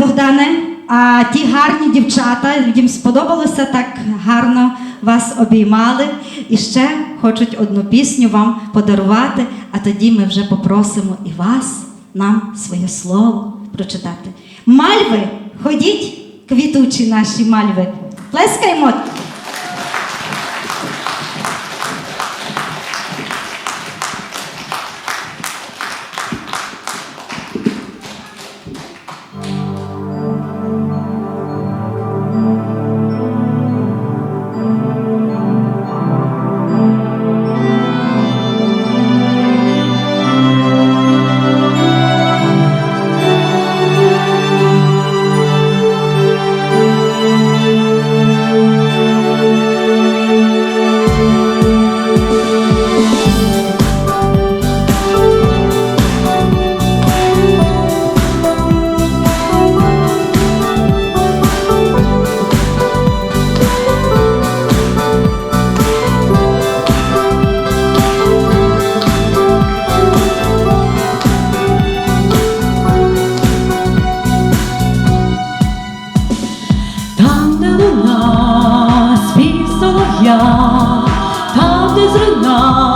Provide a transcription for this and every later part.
Богдане, а ті гарні дівчата їм сподобалося так гарно вас обіймали. І ще хочуть одну пісню вам подарувати, а тоді ми вже попросимо і вас нам своє слово прочитати. Мальви, ходіть, квітучі наші мальви. Плескаймо. зрина.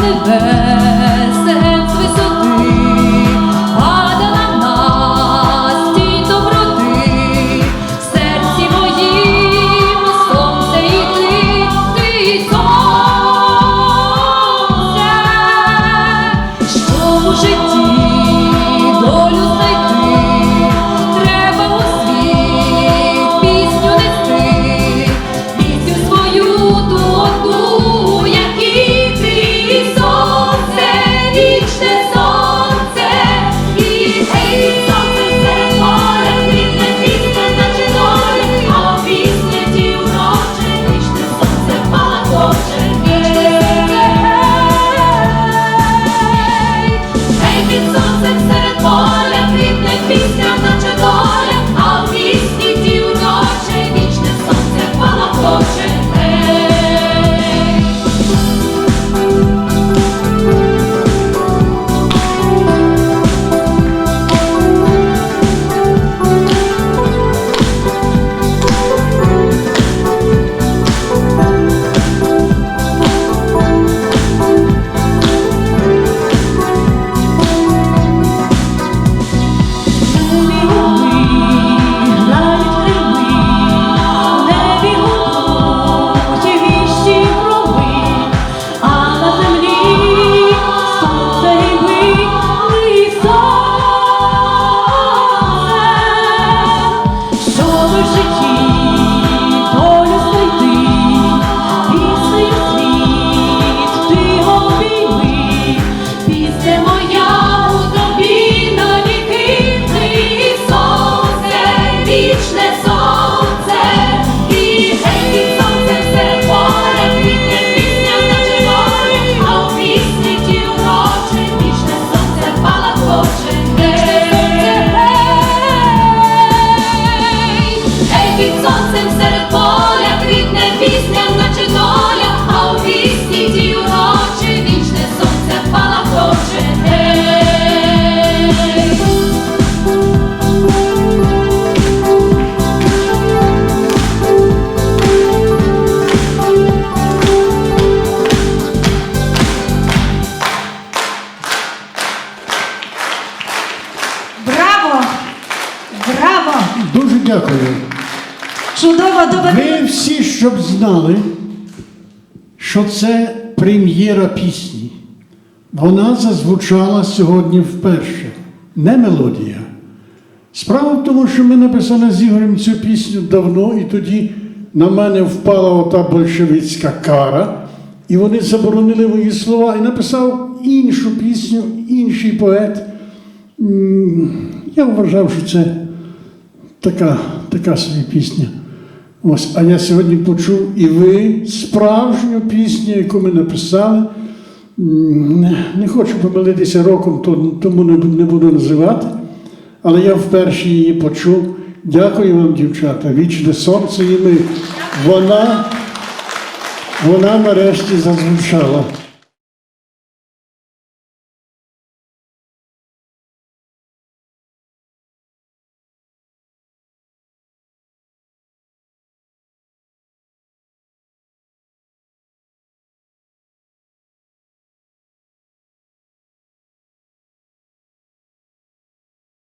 the best. me. під сонцем серед поля, квітне пісня, наче доля, а у пісні ті урочі вічне сонце палахоче. Браво! Браво! Дуже дякую. Чудова доповідь. Ви всі, щоб знали, що це прем'єра пісні. Вона зазвучала сьогодні вперше. Не мелодія. Справа в тому, що ми написали з Ігорем цю пісню давно, і тоді на мене впала ота большевицька кара, і вони заборонили мої слова. І написав іншу пісню, інший поет. Я вважав, що це така, така собі пісня. Ось, а я сьогодні почув і ви справжню пісню, яку ми написали. Не, хочу помилитися роком, тому не буду називати. Але я вперше її почув. Дякую вам, дівчата. Вічне сонце і ми. Вона, вона нарешті зазвучала.